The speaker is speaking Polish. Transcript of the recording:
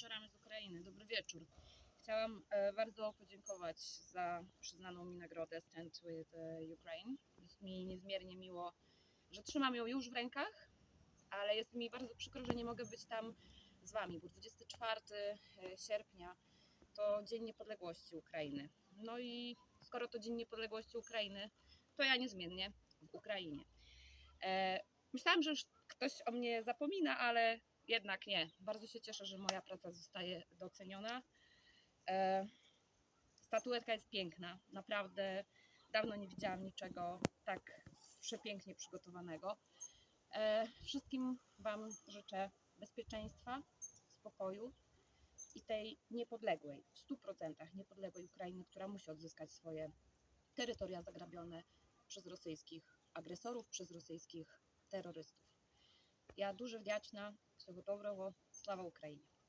wieczorami z Ukrainy. Dobry wieczór. Chciałam e, bardzo podziękować za przyznaną mi nagrodę Stand with e, Ukraine. Jest mi niezmiernie miło, że trzymam ją już w rękach, ale jest mi bardzo przykro, że nie mogę być tam z Wami, bo 24 sierpnia to Dzień Niepodległości Ukrainy. No i skoro to Dzień Niepodległości Ukrainy, to ja niezmiennie w Ukrainie. E, myślałam, że już ktoś o mnie zapomina, ale jednak nie. Bardzo się cieszę, że moja praca zostaje doceniona. E, statuetka jest piękna, naprawdę dawno nie widziałam niczego tak przepięknie przygotowanego. E, wszystkim Wam życzę bezpieczeństwa, spokoju i tej niepodległej, w 100% niepodległej Ukrainy, która musi odzyskać swoje terytoria zagrabione przez rosyjskich agresorów, przez rosyjskich terrorystów. Ja dużo wdzięczna Всього доброго. Слава Україні!